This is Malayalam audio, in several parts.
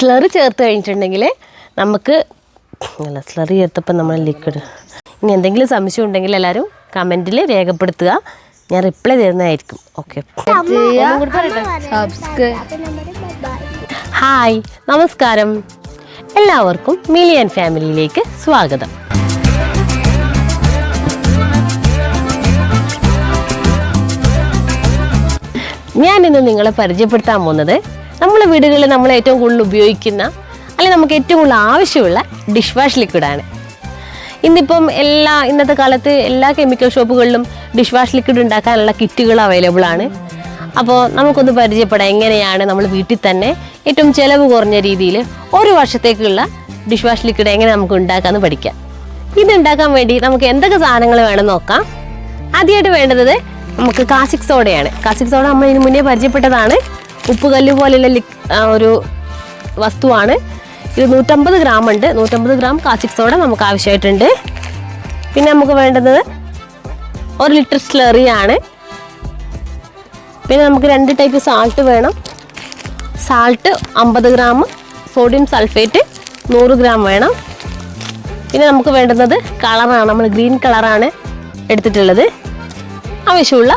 സ്ലറി ചേർത്ത് കഴിഞ്ഞിട്ടുണ്ടെങ്കിൽ നമുക്ക് അല്ല സ്ലറി ചേർത്തപ്പോൾ നമ്മൾ ലിക്വിഡ് ഇനി എന്തെങ്കിലും സംശയം ഉണ്ടെങ്കിൽ എല്ലാവരും കമന്റിൽ രേഖപ്പെടുത്തുക. ഞാൻ റിപ്ലൈ തരുന്നതായിരിക്കും. ഓക്കെ ഹായ് നമസ്കാരം. എല്ലാവർക്കും മിലിയൻ ഫാമിലിയിലേക്ക് സ്വാഗതം. ഞാനിന്ന് നിങ്ങളെ പരിചയപ്പെടുത്താൻ പോകുന്നത് നമ്മളെ വീടുകളിൽ നമ്മൾ ഏറ്റവും കൂടുതൽ ഉപയോഗിക്കുന്ന അല്ലെങ്കിൽ നമുക്ക് ഏറ്റവും കൂടുതൽ ആവശ്യമുള്ള ഡിഷ് വാഷ് ലിക്വിഡാണ് ഇന്നിപ്പം എല്ലാ ഇന്നത്തെ കാലത്ത് എല്ലാ കെമിക്കൽ ഷോപ്പുകളിലും ഡിഷ് വാഷ് ലിക്വിഡ് ഉണ്ടാക്കാനുള്ള കിറ്റുകൾ അവൈലബിൾ ആണ്. അപ്പോൾ നമുക്കൊന്ന് പരിചയപ്പെടാം എങ്ങനെയാണ് നമ്മൾ വീട്ടിൽ തന്നെ ഏറ്റവും ചിലവ് കുറഞ്ഞ രീതിയിൽ ഒരു വർഷത്തേക്കുള്ള ഡിഷ് വാഷ് ലിക്വിഡ് എങ്ങനെ നമുക്ക് ഉണ്ടാക്കാമെന്ന് പഠിക്കാം. ഇതുണ്ടാക്കാൻ വേണ്ടി നമുക്ക് എന്തൊക്കെ സാധനങ്ങൾ വേണം നോക്കാം. ആദ്യമായിട്ട് വേണ്ടത് നമുക്ക് കാസിക് സോഡയാണ് കാസിക് സോഡ നമ്മൾ ഇതിന് മുന്നേ പരിചയപ്പെട്ടതാണ്. ഉപ്പുകല്ല് പോലെയുള്ള ഒരു വസ്തുവാണ്. ഇത് നൂറ്റമ്പത് ഗ്രാം ഉണ്ട്. നൂറ്റമ്പത് ഗ്രാം കാസിക് സോഡ നമുക്ക് ആവശ്യമായിട്ടുണ്ട്. പിന്നെ നമുക്ക് വേണ്ടത് ഒരു ലിറ്റർ സ്ലറി ആണ്. പിന്നെ നമുക്ക് രണ്ട് ടൈപ്പ് സാൾട്ട് വേണം. സാൾട്ട് അമ്പത് ഗ്രാം സോഡിയം സൾഫേറ്റ് നൂറ് ഗ്രാം വേണം. പിന്നെ നമുക്ക് വേണ്ടുന്നത് കളറാണ് നമ്മൾ ഗ്രീൻ കളറാണ് എടുത്തിട്ടുള്ളത്. ആവശ്യമുള്ള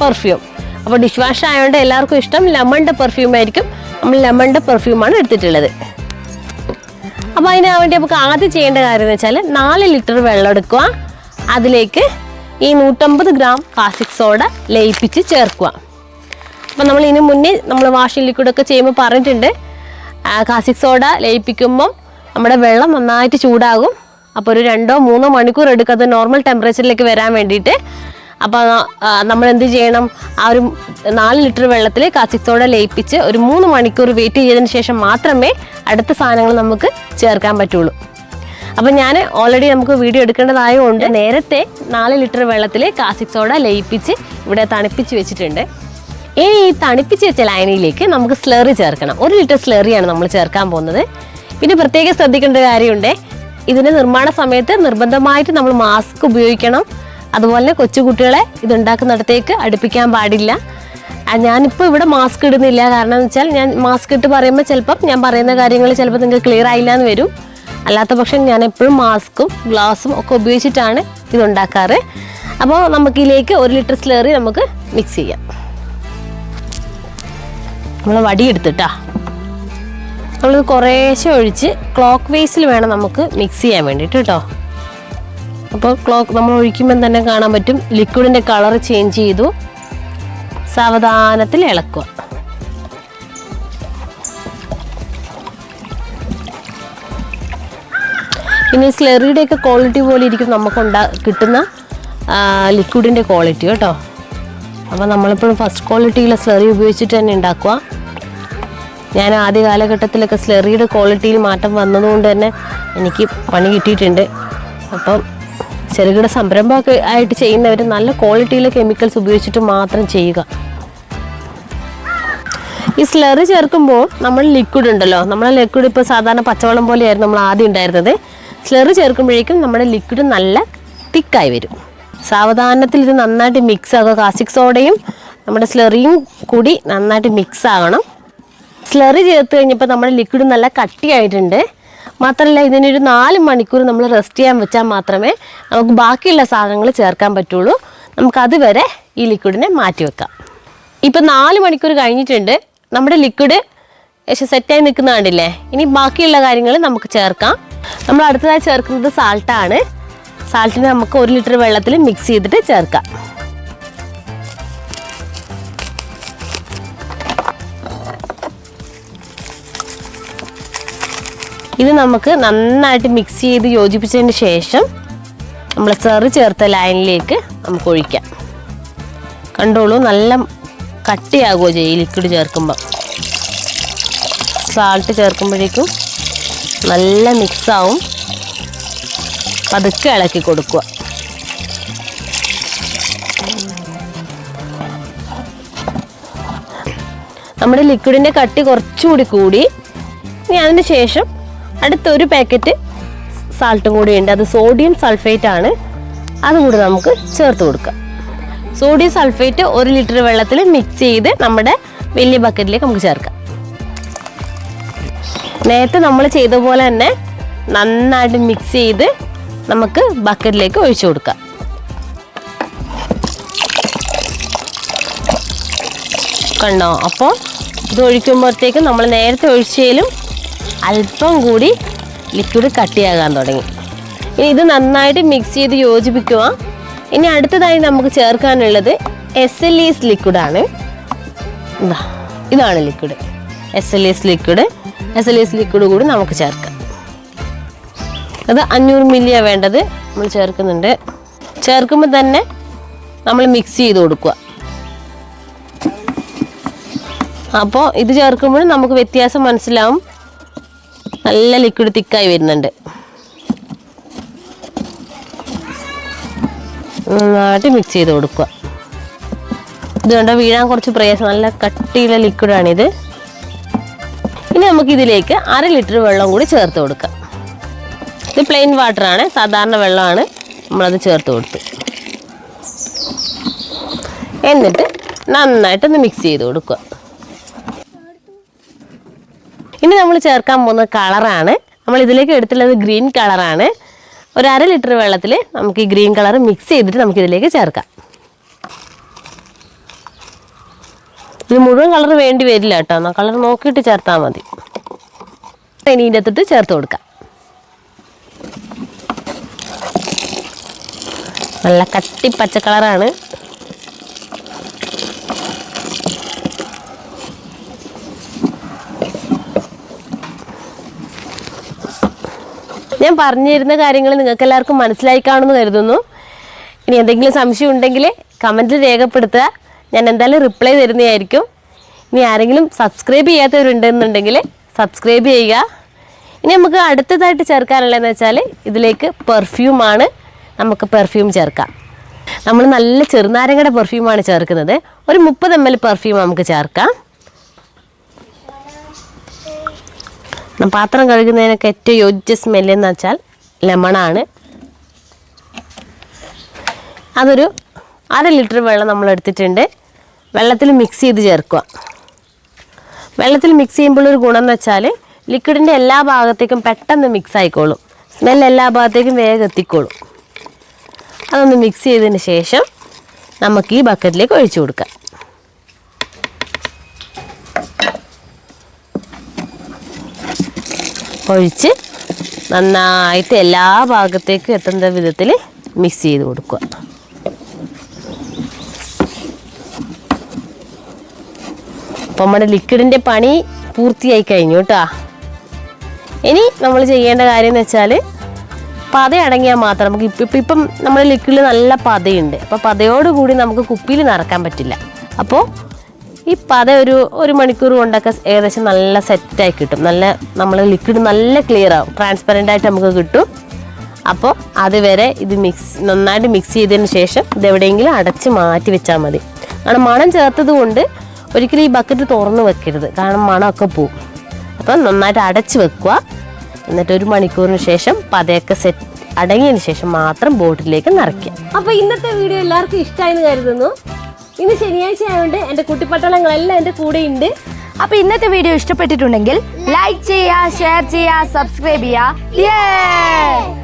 പെർഫ്യൂം അപ്പോൾ ഡിഷ് വാഷ് ആയതുകൊണ്ട് എല്ലാവർക്കും ഇഷ്ടം ലെമണിന്റെ പെർഫ്യൂം ആയിരിക്കും. നമ്മൾ ലെമണിന്റെ പെർഫ്യൂമാണ് എടുത്തിട്ടുള്ളത്. അപ്പോൾ അതിന് വേണ്ടി നമുക്ക് ആദ്യം ചെയ്യേണ്ട കാര്യം എന്ന് വെച്ചാൽ നാല് ലിറ്റർ വെള്ളം എടുക്കുക. അതിലേക്ക് ഈ നൂറ്റമ്പത് ഗ്രാം കാസിക് സോഡ ലയിപ്പിച്ച് ചേർക്കുക. അപ്പം നമ്മൾ ഇതിന് മുന്നേ നമ്മൾ വാഷിംഗ് ലിക്വിഡൊക്കെ ചെയ്യുമ്പോൾ പറഞ്ഞിട്ടുണ്ട്. കാസിക് സോഡ ലയിപ്പിക്കുമ്പം നമ്മുടെ വെള്ളം നന്നായിട്ട് ചൂടാകും. അപ്പോൾ ഒരു രണ്ടോ മൂന്നോ മണിക്കൂർ എടുക്കും അത് നോർമൽ ടെമ്പറേച്ചറിലേക്ക് വരാൻ വേണ്ടിയിട്ട്. അപ്പോൾ നമ്മൾ എന്ത് ചെയ്യണം? ആ ഒരു നാല് ലിറ്റർ വെള്ളത്തിൽ കാസ്റ്റിക് സോഡ ലയിപ്പിച്ച് ഒരു മൂന്ന് മണിക്കൂർ വെയിറ്റ് ചെയ്തതിന് ശേഷം മാത്രമേ അടുത്ത സാധനങ്ങൾ നമുക്ക് ചേർക്കാൻ പറ്റുള്ളൂ. അപ്പം ഞാൻ ഓൾറെഡി നമുക്ക് വീഡിയോ എടുക്കേണ്ടതായതുകൊണ്ട് നേരത്തെ നാല് ലിറ്റർ വെള്ളത്തിൽ കാസിക് സോഡ ലയിപ്പിച്ച് ഇവിടെ തണുപ്പിച്ച് വെച്ചിട്ടുണ്ട്. ഇനി ഈ തണുപ്പിച്ച് വെച്ച ലൈനിലേക്ക് നമുക്ക് സ്ലറി ചേർക്കണം. ഒരു ലിറ്റർ സ്ലറിയാണ് നമ്മൾ ചേർക്കാൻ പോകുന്നത്. പിന്നെ പ്രത്യേകം ശ്രദ്ധിക്കേണ്ട കാര്യമുണ്ട് ഇതിന്റെ നിർമ്മാണ സമയത്ത് നിർബന്ധമായിട്ട് നമ്മൾ മാസ്ക് ഉപയോഗിക്കണം. അതുപോലെ കൊച്ചു കുട്ടികളെ ഇത് ഉണ്ടാക്കുന്നിടത്തേക്ക് അടുപ്പിക്കാൻ പാടില്ല. ഞാനിപ്പോൾ ഇവിടെ മാസ്ക് ഇടുന്നില്ല. കാരണം എന്ന് വെച്ചാൽ ഞാൻ മാസ്ക് ഇട്ട് പറയുമ്പോൾ ചിലപ്പം ഞാൻ പറയുന്ന കാര്യങ്ങൾ ചിലപ്പോൾ നിങ്ങൾക്ക് ക്ലിയർ ആയില്ല എന്ന് വരും. അല്ലാത്ത പക്ഷം ഞാൻ എപ്പോഴും മാസ്കും ഗ്ലാസും ഒക്കെ ഉപയോഗിച്ചിട്ടാണ് ഇതുണ്ടാക്കാറ്. അപ്പോൾ നമുക്കിതിലേക്ക് ഒരു ലിറ്റർ സ്ലേറി നമുക്ക് മിക്സ് ചെയ്യാം. നമ്മൾ വടിയെടുത്തിട്ടാ നമ്മളിത് കുറേശ്ശെ ഒഴിച്ച് ക്ലോക്ക് വേസിൽ വേണം നമുക്ക് മിക്സ് ചെയ്യാൻ വേണ്ടിയിട്ട് കേട്ടോ. അപ്പോൾ ക്ലോക്ക് നമ്മൾ ഒഴിക്കുമ്പോൾ തന്നെ കാണാൻ പറ്റും. ലിക്വിഡിന്റെ കളർ ചേഞ്ച് ചെയ്തു. സാവധാനത്തിൽ ഇളക്കുക. ഈ സ്ലെറിയുടെയൊക്കെ ക്വാളിറ്റി പോലെ ഇരിക്കും നമുക്ക് ഉണ്ടാ കിട്ടുന്ന ലിക്വിഡിന്റെ ക്വാളിറ്റി കേട്ടോ. അപ്പോൾ നമ്മളിപ്പോഴും ഫസ്റ്റ് ക്വാളിറ്റിയിലെ സ്ലെറി ഉപയോഗിച്ചിട്ട് തന്നെ ഉണ്ടാക്കുക. ഞാൻ ആദ്യ കാലഘട്ടത്തിലൊക്കെ സ്ലെറിയുടെ ക്വാളിറ്റിയിൽ മാറ്റം വന്നതുകൊണ്ട് തന്നെ എനിക്ക് പണി കിട്ടിയിട്ടുണ്ട്. അപ്പം ചെറുകിട സംരംഭമൊക്കെ ആയിട്ട് ചെയ്യുന്നവർ നല്ല ക്വാളിറ്റിയിലെ കെമിക്കൽസ് ഉപയോഗിച്ചിട്ട് മാത്രം ചെയ്യുക. ഈ സ്ലറി ചേർക്കുമ്പോൾ നമ്മൾ ലിക്വിഡ് ഉണ്ടല്ലോ. നമ്മളെ ലിക്വിഡ് ഇപ്പോൾ സാധാരണ പച്ചവെള്ളം പോലെയായിരുന്നു നമ്മൾ ആദ്യം ഉണ്ടായിരുന്നത്. സ്ലറി ചേർക്കുമ്പോഴേക്കും നമ്മുടെ ലിക്വിഡ് നല്ല തിക്കായി വരും. സാവധാനത്തിൽ ഇത് നന്നായിട്ട് മിക്സ് ആകുക കാസിക് സോഡയും നമ്മുടെ സ്ലറിയും കൂടി നന്നായിട്ട് മിക്സ് ആകണം. സ്ലറി ചേർത്ത് കഴിഞ്ഞപ്പോൾ നമ്മുടെ ലിക്വിഡ് നല്ല കട്ടിയായിട്ടുണ്ട്. മാത്രമല്ല ഇതിനൊരു നാല് മണിക്കൂർ നമ്മൾ റെസ്റ്റ് ചെയ്യാൻ വെച്ചാൽ മാത്രമേ നമുക്ക് ബാക്കിയുള്ള സാധനങ്ങൾ ചേർക്കാൻ പറ്റുള്ളൂ. നമുക്ക് അതുവരെ ഈ ലിക്വിഡിനെ മാറ്റി വെക്കാം. ഇപ്പം നാല് മണിക്കൂർ കഴിഞ്ഞിട്ടുണ്ട്. നമ്മുടെ ലിക്വിഡ് ഏകദേശം സെറ്റായി നിൽക്കുന്ന കണ്ടില്ലേ? ഇനി ബാക്കിയുള്ള കാര്യങ്ങൾ നമുക്ക് ചേർക്കാം. നമ്മൾ അടുത്തതായി ചേർക്കുന്നത് സാൾട്ടാണ് സാൾട്ടിനെ നമുക്ക് ഒരു ലിറ്റർ വെള്ളത്തിൽ മിക്സ് ചെയ്തിട്ട് ചേർക്കാം. ഇത് നമുക്ക് നന്നായിട്ട് മിക്സ് ചെയ്ത് യോജിപ്പിച്ചതിന് ശേഷം നമ്മൾ ചെറു ചേർത്ത ലൈനിലേക്ക് നമുക്ക് ഒഴിക്കാം. കണ്ടോളൂ നല്ല കട്ടിയാകുമോ ചെയ്യും ലിക്വിഡ് ചേർക്കുമ്പോൾ സാൾട്ട് ചേർക്കുമ്പോഴേക്കും നല്ല മിക്സാവും പതുക്കെ ഇളക്കി കൊടുക്കുക. നമ്മുടെ ലിക്വിഡിന്റെ കട്ടി കുറച്ചുകൂടി കൂടി. ഇനി അതിന് ശേഷം അടുത്തൊരു പാക്കറ്റ് സാൾട്ടും കൂടി ഉണ്ട് അത് സോഡിയം സൾഫേറ്റ് ആണ്. അതും കൂടി നമുക്ക് ചേർത്ത് കൊടുക്കാം. സോഡിയം സൾഫേറ്റ് ഒരു ലിറ്റർ വെള്ളത്തിൽ മിക്സ് ചെയ്ത് നമ്മുടെ വലിയ ബക്കറ്റിലേക്ക് നമുക്ക് ചേർക്കാം. നേരത്തെ നമ്മൾ ചെയ്ത പോലെ തന്നെ നന്നായിട്ട് മിക്സ് ചെയ്ത് നമുക്ക് ബക്കറ്റിലേക്ക് ഒഴിച്ചു കൊടുക്കാം. കണ്ടോ? അപ്പോൾ ഇത് ഒഴിക്കുമ്പോഴത്തേക്കും നമ്മൾ നേരത്തെ ഒഴിച്ചതിലും അല്പം കൂടി ലിക്വിഡ് കട്ടിയാകാൻ തുടങ്ങി. ഇനി ഇത് നന്നായിട്ട് മിക്സ് ചെയ്ത് യോജിപ്പിക്കുക. ഇനി അടുത്തതായി നമുക്ക് ചേർക്കാനുള്ളത് എസ് എൽ ഈസ് ലിക്വിഡാണ് എന്താ ഇതാണ് liquid S L S liquid S L S liquid കൂടി നമുക്ക് ചേർക്കാം. അത് അഞ്ഞൂറ് മില്ലിയാണ് വേണ്ടത്. നമ്മൾ ചേർക്കുന്നുണ്ട്. ചേർക്കുമ്പോൾ തന്നെ നമ്മൾ മിക്സ് ചെയ്ത് കൊടുക്കുക. അപ്പോൾ ഇത് ചേർക്കുമ്പോഴും നമുക്ക് വ്യത്യാസം മനസ്സിലാവും. നല്ല ലിക്വിഡ് തിക്കായി വരുന്നുണ്ട്. നന്നായിട്ട് മിക്സ് ചെയ്ത് കൊടുക്കുക. ഇത് കണ്ട വീഴാൻ കുറച്ച് പ്രയാസം. നല്ല കട്ടിയുള്ള ലിക്വിഡാണിത് ഇനി നമുക്ക് ഇതിലേക്ക് അര ലിറ്റർ വെള്ളം കൂടി ചേർത്ത് കൊടുക്കാം. ഇത് പ്ലെയിൻ വാട്ടറാണ് സാധാരണ വെള്ളമാണ് നമ്മളത് ചേർത്ത് കൊടുത്തു. എന്നിട്ട് നന്നായിട്ടൊന്ന് മിക്സ് ചെയ്ത് കൊടുക്കുക. ഇനി നമ്മൾ ചേർക്കാൻ പോകുന്ന കളറാണ്. നമ്മൾ ഇതിലേക്ക് എടുത്തുള്ളത് ഗ്രീൻ കളറാണ്. ഒരു അര ലിറ്റർ വെള്ളത്തിൽ നമുക്ക് ഈ ഗ്രീൻ കളർ മിക്സ് ചെയ്തിട്ട് നമുക്ക് ഇതിലേക്ക് ചേർക്കാം. ഇത് മുഴുവൻ കളർ വേണ്ടി വരില്ല കേട്ടോ. എന്നാൽ കളർ നോക്കിയിട്ട് ചേർത്താൽ മതി. ഇനി ഇതിന്റെ അകത്തിട്ട് ചേർത്ത് കൊടുക്കാം. നല്ല കട്ടി പച്ച കളറാണ്. ഞാൻ പറഞ്ഞിരുന്ന കാര്യങ്ങൾ നിങ്ങൾക്ക് എല്ലാവർക്കും മനസ്സിലായി കാണുമെന്ന് കരുതുന്നു. ഇനി എന്തെങ്കിലും സംശയം ഉണ്ടെങ്കിൽ കമന്റിൽ രേഖപ്പെടുത്തുക. ഞാൻ എന്തായാലും റിപ്ലൈ തരുന്നതായിരിക്കും. ഇനി ആരെങ്കിലും സബ്സ്ക്രൈബ് ചെയ്യാത്തവരുണ്ടെന്നുണ്ടെങ്കിൽ സബ്സ്ക്രൈബ് ചെയ്യുക. ഇനി നമുക്ക് അടുത്തതായിട്ട് ചേർക്കാനുള്ളതെന്ന് വെച്ചാൽ ഇതിലേക്ക് പെർഫ്യൂമാണ് നമുക്ക് പെർഫ്യൂം ചേർക്കാം. നമ്മൾ നല്ല ചെറുനാരങ്ങയുടെ പെർഫ്യൂമാണ് ചേർക്കുന്നത്. ഒരു മുപ്പത് എം എൽ പെർഫ്യൂം നമുക്ക് ചേർക്കാം. പാത്രം കഴുകുന്നതിനൊക്കെ ഏറ്റവും യോജിച്ച സ്മെല്ലെന്ന് വെച്ചാൽ ലെമണാണ് അതൊരു അര ലിറ്റർ വെള്ളം നമ്മൾ എടുത്തിട്ടുണ്ട്. വെള്ളത്തിൽ മിക്സ് ചെയ്ത് ചേർക്കുക. വെള്ളത്തിൽ മിക്സ് ചെയ്യുമ്പോൾ ഒരു ഗുണം എന്ന് വെച്ചാൽ ലിക്വിഡിന്റെ എല്ലാ ഭാഗത്തേക്കും പെട്ടെന്ന് മിക്സ് ആയിക്കോളും. സ്മെൽ എല്ലാ ഭാഗത്തേക്കും വേഗം എത്തിക്കോളും. അതൊന്ന് മിക്സ് ചെയ്തതിന് ശേഷം നമുക്ക് ഈ ബക്കറ്റിലേക്ക് ഒഴിച്ചു കൊടുക്കാം. ഒഴിച്ച് നന്നായിട്ട് എല്ലാ ഭാഗത്തേക്കും എത്തുന്ന വിധത്തിൽ മിക്സ് ചെയ്ത് കൊടുക്കുക. അപ്പം നമ്മുടെ ലിക്വിഡിന്റെ പണി പൂർത്തിയായി കഴിഞ്ഞു കേട്ടോ ഇനി നമ്മൾ ചെയ്യേണ്ട കാര്യം എന്ന് വെച്ചാൽ പത അടങ്ങിയാൽ മാത്രം നമുക്ക് ഇപ്പം ഇപ്പം ഇപ്പം നമ്മുടെ ലിക്വിഡിൽ നല്ല പതയുണ്ട്. അപ്പോൾ പതയോടുകൂടി നമുക്ക് കുപ്പിയിൽ നിറക്കാൻ പറ്റില്ല. അപ്പോൾ ഈ പത ഒരു ഒരു മണിക്കൂർ കൊണ്ടൊക്കെ ഏകദേശം നല്ല സെറ്റായി കിട്ടും. നല്ല നമ്മൾ ലിക്വിഡ് നല്ല ക്ലിയർ ആവും. ട്രാൻസ്പെറന്റ് ആയിട്ട് നമുക്ക് കിട്ടും. അപ്പോൾ അതുവരെ ഇത് മിക്സ് നന്നായിട്ട് മിക്സ് ചെയ്തതിന് ശേഷം ഇതെവിടെയെങ്കിലും അടച്ച് മാറ്റി വെച്ചാൽ മതി. കാരണം മണം ചേർത്തത് കൊണ്ട് ഒരിക്കലും ഈ ബക്കറ്റ് തുറന്ന് വെക്കരുത്. കാരണം മണമൊക്കെ പോകും അപ്പം നന്നായിട്ട് അടച്ച് വെക്കുക. എന്നിട്ട് ഒരു മണിക്കൂറിന് ശേഷം പതയൊക്കെ സെറ്റ് അടങ്ങിയതിന് ശേഷം മാത്രം ബോട്ടിലേക്ക് നിറയ്ക്കുക. അപ്പോൾ ഇന്നത്തെ വീഡിയോ എല്ലാവർക്കും ഇഷ്ടമായി കരുതുന്നു. ഇന്ന് ശനിയാഴ്ച ആയതുകൊണ്ട് എന്റെ കുട്ടിപ്പട്ടാളങ്ങളെല്ലാം എന്റെ കൂടെ ഉണ്ട് അപ്പൊ ഇന്നത്തെ വീഡിയോ ഇഷ്ടപ്പെട്ടിട്ടുണ്ടെങ്കിൽ ലൈക്ക് ചെയ്യുക ഷെയർ ചെയ്യുക സബ്സ്ക്രൈബ് ചെയ്യുക